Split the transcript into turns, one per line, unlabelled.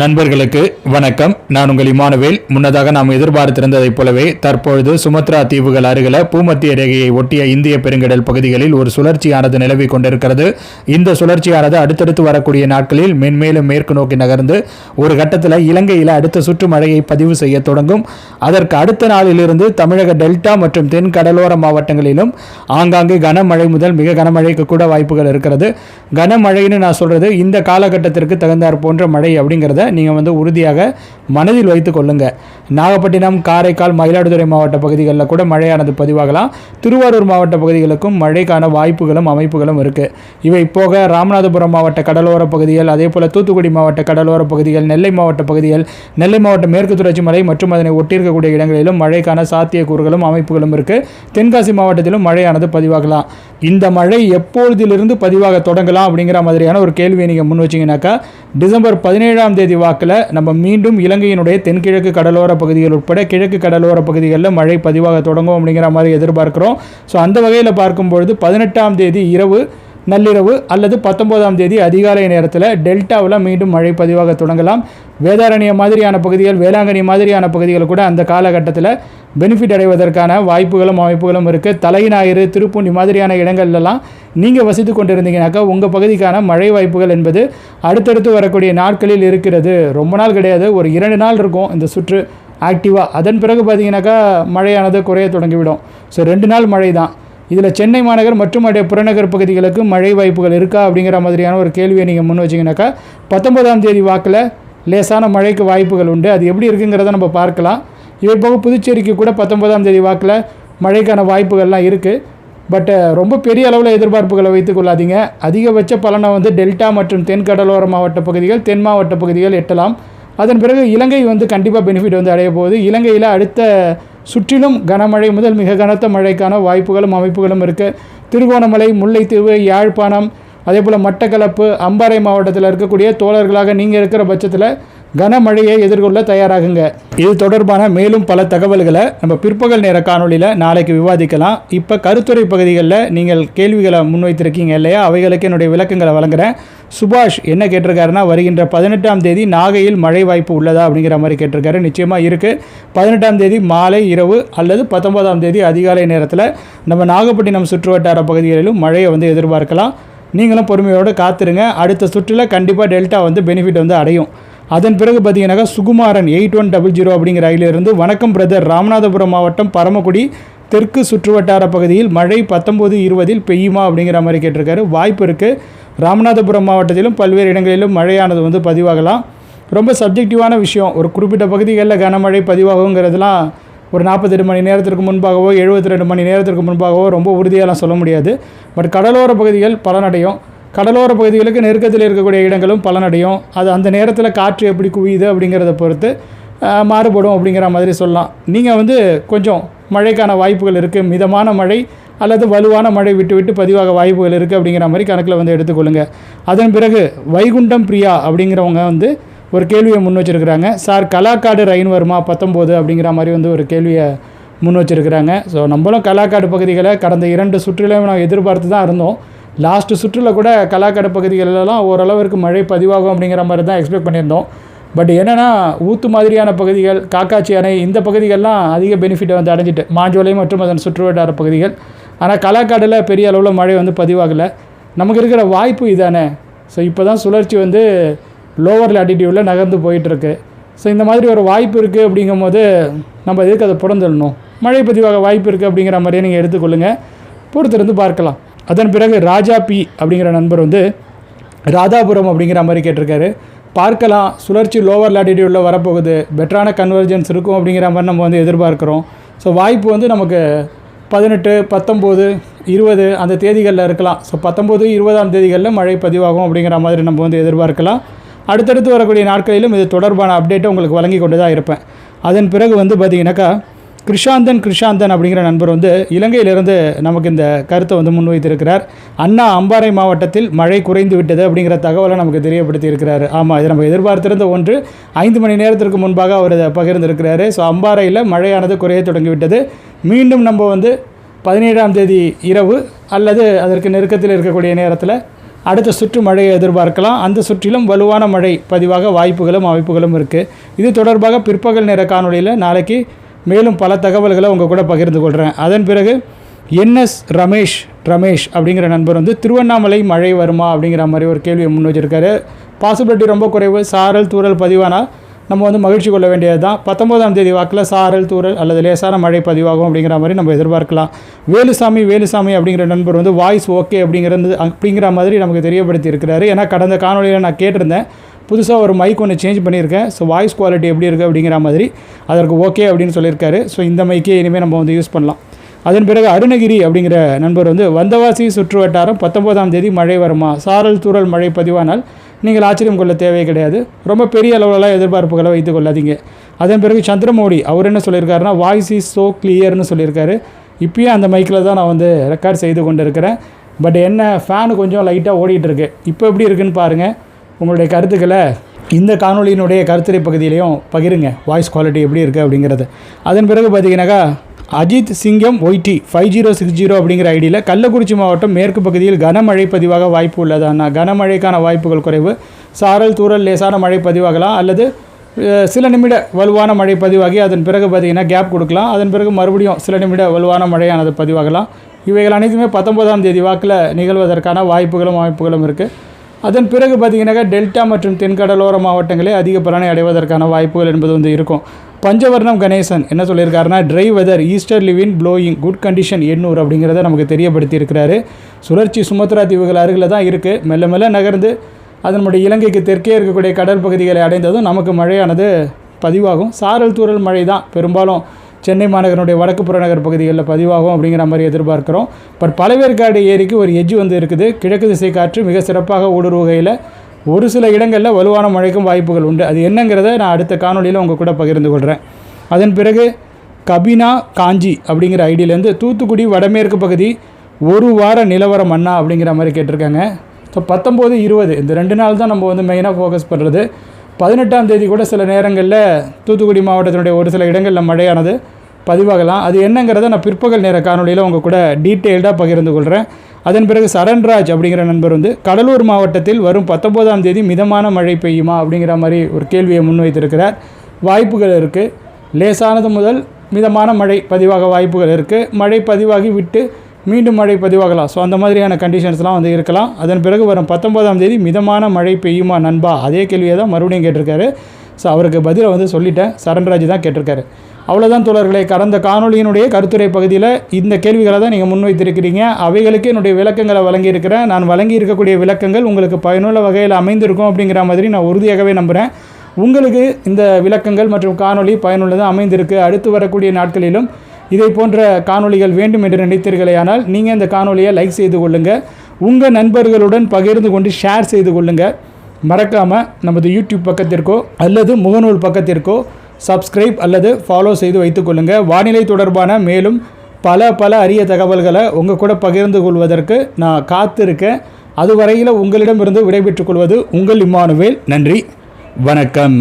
நண்பர்களுக்கு வணக்கம். நான் உங்கள் இமானுவேல். முன்னதாக நாம் எதிர்பார்த்திருந்ததைப் போலவே தற்பொழுது சுமத்ரா தீவுகள் அருகில பூமத்திய ரேகையை ஒட்டிய இந்திய பெருங்கடல் பகுதிகளில் ஒரு சுழற்சியானது நிலவி கொண்டிருக்கிறது. இந்த சுழற்சியானது அடுத்தடுத்து வரக்கூடிய நாட்களில் மென்மேலும் மேற்கு நோக்கி நகர்ந்து ஒரு கட்டத்தில் இலங்கையில் அடுத்த சுற்று மழையை பதிவு செய்ய தொடங்கும். அதற்கு அடுத்த நாளிலிருந்து தமிழக டெல்டா மற்றும் தென் கடலோர மாவட்டங்களிலும் ஆங்காங்கே கனமழை முதல் மிக கனமழைக்கு கூட வாய்ப்புகள் இருக்கிறது. கனமழைன்னு நான் சொல்றது இந்த காலகட்டத்திற்கு தகுந்தாற் போன்ற மழை அப்படிங்கிறத நீங்கள் வந்து உறுதியாக மனதில் வைத்து கொள்ளுங்கள் நாகப்பட்டினம் காரைக்கால் மயிலாடுதுறை மாவட்ட பகுதிகளில் கூட மழையானது பதிவாகலாம். திருவாரூர் மாவட்ட பகுதிகளுக்கும் மழைக்கான வாய்ப்புகளும் அமைப்புகளும் இருக்குது இவை போக ராமநாதபுரம் மாவட்ட கடலோர பகுதிகள் அதே போல் தூத்துக்குடி மாவட்ட கடலோர பகுதிகள் நெல்லை மாவட்ட பகுதிகள் நெல்லை மாவட்ட மேற்கு தொடர்ச்சி மலை மற்றும் அதனை ஒட்டியிருக்கக்கூடிய இடங்களிலும் மழைக்கான சாத்தியக்கூறுகளும் அமைப்புகளும் இருக்குது தென்காசி மாவட்டத்திலும் மழையானது பதிவாகலாம். இந்த மழை எப்பொழுதிலிருந்து பதிவாக தொடங்கலாம் அப்படிங்கிற மாதிரியான ஒரு கேள்வியை நீங்கள் முன் வச்சிங்கனாக்கா டிசம்பர் பதினேழாம் தேதி வாக்கில் நம்ம மீண்டும் இலங்கையினுடைய தென்கிழக்கு கடலோர பகுதிகள் உட்பட கிழக்கு கடலோர பகுதிகளில் மழை பதிவாக தொடங்கும் அப்படிங்கிற மாதிரி எதிர்பார்க்குறோம். ஸோ அந்த வகையில் பார்க்கும்பொழுது பதினெட்டாம் தேதி இரவு நள்ளிரவு அல்லது பத்தொன்பதாம் தேதி அதிகாலை நேரத்தில் டெல்டாவில் மீண்டும் மழை பதிவாக தொடங்கலாம். வேதாரண்யம் மாதிரியான பகுதிகள் வேளாங்கண்ணி மாதிரியான பகுதிகள் கூட அந்த காலகட்டத்தில் பெனிஃபிட் அடைவதற்கான வாய்ப்புகளும் அமைப்புகளும் இருக்குது தலைநாயிறு திருப்பூண்டி மாதிரியான இடங்கள்லாம் நீங்கள் வசித்து கொண்டிருந்தீங்கனாக்கா உங்கள் பகுதிக்கான மழை வாய்ப்புகள் என்பது அடுத்தடுத்து வரக்கூடிய நாட்களில் இருக்கிறது. ரொம்ப நாள் கிடையாது. ஒரு இரண்டு நாள் இருக்கும் இந்த சுற்று. ஆக்டிவாக அதன் பிறகு பார்த்தீங்கன்னாக்கா மழையானது குறைய தொடங்கிவிடும். ஸோ ரெண்டு நாள் மழை தான் இதில் சென்னை மாநகர் மற்றும் அடைய புறநகர் பகுதிகளுக்கு மழை வாய்ப்புகள் இருக்கா அப்படிங்கிற மாதிரியான ஒரு கேள்வியை நீங்கள் முன் வச்சிங்கனாக்கா பத்தொன்பதாம் தேதி வாக்கில் லேசான மழைக்கு வாய்ப்புகள் உண்டு. அது எப்படி இருக்குங்கிறத நம்ம பார்க்கலாம். இவை போக புதுச்சேரிக்கு கூட பத்தொன்பதாம் தேதி வாக்கில் மழைக்கான வாய்ப்புகள்லாம் இருக்குது பட் ரொம்ப பெரிய அளவில் எதிர்பார்ப்புகளை வைத்துக் கொள்ளாதீங்க. அதிகபட்ச பலனை வந்து டெல்டா மற்றும் தென் கடலோர மாவட்ட பகுதிகள் தென் மாவட்ட பகுதிகள் எட்டலாம். அதன் பிறகு இலங்கை வந்து கண்டிப்பாக பெனிஃபிட் வந்து அடைய போகுது. இலங்கையில் அடுத்த சுற்றிலும் கனமழை முதல் மிக கனத்த மழைக்கான வாய்ப்புகளும் அமைப்புகளும் இருக்குது திருகோணமலை முல்லைத்தீவு யாழ்ப்பாணம் அதே போல் மட்டக்களப்பு அம்பாறை மாவட்டத்தில் இருக்கக்கூடிய தோழர்களாக நீங்கள் இருக்கிற பட்சத்தில் கனமழையை எதிர்கொள்ள தயாராகுங்க. இது தொடர்பான மேலும் பல தகவல்களை நம்ம பிற்பகல் நேர காணொலியில் நாளைக்கு விவாதிக்கலாம். இப்போ கருத்துரை பகுதிகளில் நீங்கள் கேள்விகளை முன்வைத்திருக்கீங்க இல்லையா? அவைகளுக்கு என்னுடைய விளக்கங்களை வழங்குகிறேன் சுபாஷ் என்ன கேட்டிருக்காருன்னா வருகின்ற பதினெட்டாம் தேதி நாகையில் மழை வாய்ப்பு உள்ளதா அப்படிங்கிற மாதிரி கேட்டிருக்காரு. நிச்சயமாக இருக்குது பதினெட்டாம் தேதி மாலை இரவு அல்லது பத்தொன்பதாம் தேதி அதிகாலை நேரத்தில் நம்ம நாகப்பட்டினம் சுற்றுவட்டார பகுதிகளிலும் மழையை வந்து எதிர்பார்க்கலாம். நீங்களும் பொறுமையோடு காத்துருங்க. அடுத்த சுற்றில் கண்டிப்பாக டெல்டா வந்து பெனிஃபிட் வந்து அடையும். அதன் பிறகு பார்த்தீங்கன்னாக்கா Sukumaran eight one double zero அப்படிங்கிற ரயிலிருந்து வணக்கம் பிரதர் ராமநாதபுரம் மாவட்டம் பரமக்குடி தெற்கு சுற்றுவட்டார பகுதியில் மழை பத்தொம்போது இருபதில் பெய்யுமா அப்படிங்கிற மாதிரி கேட்டிருக்காரு. வாய்ப்பு இருக்குது ராமநாதபுரம் மாவட்டத்திலும் பல்வேறு இடங்களிலும் மழையானது வந்து பதிவாகலாம். ரொம்ப சப்ஜெக்டிவான விஷயம். ஒரு குறிப்பிட்ட பகுதிகளில் கனமழை பதிவாகுங்கிறதுலாம் ஒரு நாற்பத்தெட்டு மணி நேரத்திற்கு முன்பாகவோ எழுபத்தி ரெண்டு மணி நேரத்திற்கு முன்பாகவோ ரொம்ப உறுதியாலாம் சொல்ல முடியாது. பட் கடலோர பகுதிகள் பலனடையும். கடலோர பகுதிகளுக்கு நெருக்கத்தில் இருக்கக்கூடிய இடங்களும் பலனடையும். அது அந்த நேரத்தில் காற்று எப்படி குவியுது அப்படிங்கிறத பொறுத்து மாறுபடும் அப்படிங்கிற மாதிரி சொல்லலாம். நீங்கள் வந்து கொஞ்சம் மழைக்கான வாய்ப்புகள் இருக்குது மிதமான மழை அல்லது வலுவான மழை விட்டு விட்டு பதிவாக வாய்ப்புகள் இருக்குது அப்படிங்கிற மாதிரி கணக்கில் வந்து எடுத்துக்கொள்ளுங்க. அதன் பிறகு வைகுண்டம் பிரியா அப்படிங்கிறவங்க வந்து ஒரு கேள்வியை முன் வச்சிருக்கிறாங்க. சார் கலாக்காடு ரயின் வருமா பத்தொம்போது அப்படிங்கிற மாதிரி வந்து ஒரு கேள்வியை முன் வச்சிருக்கிறாங்க. ஸோ நம்மளும் கலாக்காடு பகுதிகளை கடந்த இரண்டு சுற்றிலையும் நான் எதிர்பார்த்து தான் இருந்தோம். லாஸ்ட் சுற்றில் கூட கலாக்காடு பகுதிகளெல்லாம் ஓரளவிற்கு மழை பதிவாகும் அப்படிங்கிற மாதிரி தான் எக்ஸ்பெக்ட் பண்ணியிருந்தோம். பட் என்னென்னா ஊத்து மாதிரியான பகுதிகள் காக்காச்சி அணை இந்த பகுதிகள்லாம் அதிக பெனிஃபிட்டை வந்து அடைஞ்சிட்டு மாஞ்சோலை மற்றும் அதன் சுற்றுவட்டார பகுதிகள் ஆனால் களக்காடில் பெரிய அளவில் மழை வந்து பதிவாகலை. நமக்கு இருக்கிற வாய்ப்பு இதானே? ஸோ இப்போ தான் சுழற்சி வந்து லோவர் லாட்டிடியூடில் நகர்ந்து போயிட்டுருக்கு. ஸோ இந்த மாதிரி ஒரு வாய்ப்பு இருக்குது அப்படிங்கும்போது நம்ம எதுக்கு அதை புறந்தள்ளணும்? மழை பதிவாக வாய்ப்பு இருக்குது அப்படிங்கிற மாதிரியே நீங்கள் எடுத்துக்கொள்ளுங்கள் பொறுத்திருந்து பார்க்கலாம். அதன் பிறகு ராஜா பி அப்படிங்கிற நண்பர் வந்து ராதாபுரம் அப்படிங்கிற மாதிரி கேட்டிருக்காரு. பார்க்கலாம் சுழற்சி லோவர் லாட்டிடியூடில் வரப்போகுது. பெட்டரான கன்வர்ஜென்ஸ் இருக்கும் அப்படிங்கிற மாதிரி நம்ம வந்து எதிர்பார்க்குறோம். ஸோ வாய்ப்பு வந்து நமக்கு பதினெட்டு பத்தொம்போது இருபது அந்த தேதிகளில் இருக்கலாம். ஸோ பத்தொம்போது இருபதாம் தேதிகளில் மழை பதிவாகும் அப்படிங்கிற மாதிரி நம்ம வந்து எதிர்பார்க்கலாம். அடுத்தடுத்து வரக்கூடிய நாட்களிலும் இது தொடர்பான அப்டேட்டை உங்களுக்கு வழங்கி கொண்டு தான் இருப்பேன். அதன் பிறகு வந்து பார்த்தீங்கன்னாக்கா கிருஷாந்தன் கிருஷாந்தன் அப்படிங்கிற நண்பர் வந்து இலங்கையிலிருந்து நமக்கு இந்த கருத்தை வந்து முன்வைத்திருக்கிறார். அண்ணா அம்பாறை மாவட்டத்தில் மழை குறைந்து விட்டது அப்படிங்கிற தகவலை நமக்கு தெரியப்படுத்தி இருக்கிறார் ஆமாம் இது நம்ம எதிர்பார்த்திருந்த ஒன்று ஐந்து மணி நேரத்திற்கு முன்பாக அவர் இதை பகிர்ந்திருக்கிறாரு. ஸோ அம்பாறையில் மழையானது குறைய தொடங்கிவிட்டது மீண்டும் நம்ம வந்து பதினேழாம் தேதி இரவு அல்லது அதற்கு நெருக்கத்தில் இருக்கக்கூடிய நேரத்தில்
அடுத்த சுற்று மழையை எதிர்பார்க்கலாம். அந்த சுற்றிலும் வலுவான மழை பதிவாக வாய்ப்புகளும் அமைப்புகளும் இருக்குது இது தொடர்பாக பிற்பகல் நேர காணொளியில் நாளைக்கு மேலும் பல தகவல்களை உங்கள் கூட பகிர்ந்து கொள்கிறேன் அதன் பிறகு என்எஸ் ரமேஷ் ரமேஷ் அப்படிங்கிற நண்பர் வந்து திருவண்ணாமலை மழை வருமா அப்படிங்கிற மாதிரி ஒரு கேள்வியை முன் வச்சிருக்காரு. பாசிபிலிட்டி ரொம்ப குறைவு. சாரல் தூரல் பதிவானால் நம்ம வந்து மகிழ்ச்சி கொள்ள வேண்டியது தான் பத்தொம்போதாம் தேதி வாக்கில் சாரல் தூரல் அல்லது லேசான மழை பதிவாகும் அப்படிங்கிற மாதிரி நம்ம எதிர்பார்க்கலாம். வேலுசாமி வேலுசாமி அப்படிங்கிற நண்பர் வந்து வாய்ஸ் ஓகே அப்படிங்கிறது அப்படிங்கிற மாதிரி நமக்கு தெரியப்படுத்தி இருக்கிறாரு ஏன்னா கடந்த காணொலியில் நான் கேட்டிருந்தேன். புதுசாக ஒரு மைக் ஒன்று சேஞ்ச் பண்ணியிருக்கேன். ஸோ வாய்ஸ் குவாலிட்டி எப்படி இருக்குது அப்படிங்கிற மாதிரி அதற்கு ஓகே அப்படின்னு சொல்லியிருக்காரு. ஸோ இந்த மைக்கே இனிமேல் நம்ம வந்து யூஸ் பண்ணலாம். அதன் பிறகு அருணகிரி அப்படிங்கிற நண்பர் வந்து வந்தவாசி சுற்று வட்டாரம் பத்தொம்போதாம் தேதி மழை வருமா? சாரல் தூறல் மழை பதிவானால் நீங்கள் ஆச்சரியம் கொள்ள தேவை கிடையாது. ரொம்ப பெரிய அளவிலலாம் எதிர்பார்ப்புகளை வைத்து கொள்ளாதீங்க. அதன் பிறகு சந்திரமோடி அவர் என்ன சொல்லியிருக்காருன்னா வாய்ஸ் இஸ் ஸோ கிளியர்னு சொல்லியிருக்காரு. இப்பயும் அந்த மைக்கில் தான் நான் வந்து ரெக்கார்ட் செய்து கொண்டு இருக்கிறேன் பட் என்ன ஃபேனு கொஞ்சம் லைட்டாக ஓடிட்டுருக்கு. இப்போ எப்படி இருக்குன்னு பாருங்கள் உங்களுடைய கருத்துக்களை இந்த காணொலியினுடைய கருத்துரை பகுதியிலையும் பகிருங்க. வாய்ஸ் குவாலிட்டி எப்படி இருக்குது அப்படிங்கிறது. அதன் பிறகு பார்த்தீங்கன்னாக்கா Ajith Singam YT five zero six zero அப்படிங்கிற ஐடியில் கள்ளக்குறிச்சி மாவட்டம் மேற்கு பகுதியில் கனமழை பதிவாக வாய்ப்பு உள்ளதாண்ணா கனமழைக்கான வாய்ப்புகள் குறைவு. சாரல் தூறல் லேசான மழை பதிவாகலாம் அல்லது சில நிமிட வலுவான மழை பதிவாகி அதன் பிறகு பார்த்திங்கன்னா கேப் கொடுக்கலாம். அதன் பிறகு மறுபடியும் சில நிமிட வலுவான மழையானது பதிவாகலாம். இவைகள் அனைத்துமே பத்தொன்பதாம் தேதி வாக்கில் நிகழ்வதற்கான வாய்ப்புகளும் வாய்ப்புகளும் இருக்குது அதன் பிறகு பார்த்தீங்கன்னாக்கா டெல்டா மற்றும் தென்கடலோர மாவட்டங்களே அதிக பலனை அடைவதற்கான வாய்ப்புகள் என்பது வந்து இருக்கும். பஞ்சவர்ணம் கணேசன் என்ன சொல்லியிருக்காருன்னா ட்ரை வெதர் ஈஸ்டர் லிவின் ப்ளோயிங் குட் கண்டிஷன் எண்ணூர் அப்படிங்கிறத நமக்கு தெரியப்படுத்தியிருக்கிறாரு. சுழற்சி சுமத்ரா தீவுகள் அருகில் தான் இருக்குது மெல்ல மெல்ல நகர்ந்து அதனுடைய இலங்கைக்கு தெற்கே இருக்கக்கூடிய கடல் பகுதிகளை அடைந்ததும் நமக்கு மழையானது பதிவாகும். சாரல் தூரல் மழை தான் பெரும்பாலும் சென்னை மாநகரனுடைய வடக்கு புறநகர் பகுதிகளில் பதிவாகும் அப்படிங்கிற மாதிரி எதிர்பார்க்குறோம். பட் பழவேற்காடு ஏரிக்கு ஒரு எஜ்ஜு வந்து இருக்குது. கிழக்கு திசை காற்று மிக சிறப்பாக ஊடுருவுகையில் ஒரு சில இடங்களில் வலுவான மழைக்கும் வாய்ப்புகள் உண்டு. அது என்னங்கிறத நான் அடுத்த காணொலியில் உங்கள் கூட பகிர்ந்து கொள்கிறேன் அதன் பிறகு கபினா காஞ்சி அப்படிங்கிற ஐடியிலேருந்து தூத்துக்குடி வடமேற்கு பகுதி ஒரு வார நிலவரம் அண்ணா அப்படிங்கிற மாதிரி கேட்டிருக்காங்க. ஸோ பத்தொம்போது இருபது இந்த ரெண்டு நாள் தான் நம்ம வந்து மெயினாக ஃபோக்கஸ் பண்ணுறது பதினெட்டாம் தேதி கூட சில நேரங்களில் தூத்துக்குடி மாவட்டத்தினுடைய ஒரு சில இடங்களில் மழையானது பதிவாகலாம். அது என்னங்கிறத நான் பிற்பகல் நேர காணொலியில் உங்கள் கூட டீட்டெயில்டாக பகிர்ந்து கொள்கிறேன் அதன் பிறகு சரண்ராஜ் அப்படிங்கிற நண்பர் வந்து கடலூர் மாவட்டத்தில் வரும் பத்தொம்போதாம் தேதி மிதமான மழை பெய்யுமா? அப்படிங்கிற மாதிரி ஒரு கேள்வியை முன்வைத்திருக்கிறார். வாய்ப்புகள் இருக்குது லேசானது முதல் மிதமான மழை பதிவாக வாய்ப்புகள் இருக்குது மழை பதிவாகி விட்டு மீண்டும் மழை பதிவாகலாம். ஸோ அந்த மாதிரியான கண்டிஷன்ஸ்லாம் வந்து இருக்கலாம். அதன் பிறகு வரும் பத்தொன்பதாம் தேதி மிதமான மழை பெய்யுமா நண்பா? அதே கேள்வியை தான் மறுபடியும் கேட்டிருக்காரு. ஸோ அவருக்கு பதிலை வந்து சொல்லிட்டேன். சரண்ராஜ் தான் கேட்டிருக்காரு. அவ்வளோதான் தோழர்களே. கடந்த காணொளியினுடைய கருத்துரை பகுதியில் இந்த கேள்விகளை தான் நீங்கள் முன்வைத்திருக்கிறீங்க. அவைகளுக்கு என்னுடைய விளக்கங்களை வழங்கியிருக்கிறேன். நான் வழங்கி இருக்கக்கூடிய விளக்கங்கள் உங்களுக்கு பயனுள்ள வகையில் அமைந்திருக்கும் அப்படிங்கிற மாதிரி நான் உறுதியாகவே நம்புகிறேன் உங்களுக்கு இந்த விளக்கங்கள் மற்றும் காணொளி பயனுள்ளதாக அமைந்திருக்கு. அடுத்து வரக்கூடிய நாட்களிலும் இதை போன்ற காணொளிகள் வேண்டும் என்று நினைத்தீர்களேயானால் நீங்கள் இந்த காணொளியை லைக் செய்து கொள்ளுங்கள் உங்கள் நண்பர்களுடன் பகிர்ந்து கொண்டு ஷேர் செய்து கொள்ளுங்கள் மறக்காமல் நமது யூடியூப் பக்கத்திற்கோ அல்லது முகநூல் பக்கத்திற்கோ சப்ஸ்கிரைப் அல்லது ஃபாலோ செய்து வைத்துக்கொள்ளுங்கள் வானிலை தொடர்பான மேலும் பல பல அரிய தகவல்களை உங்கள் கூட பகிர்ந்து கொள்வதற்கு நான் காத்திருக்கேன். அதுவரையில் உங்களிடமிருந்து விடைபெற்றுக் கொள்வது உங்கள் இம்மானுவேல். நன்றி. வணக்கம்.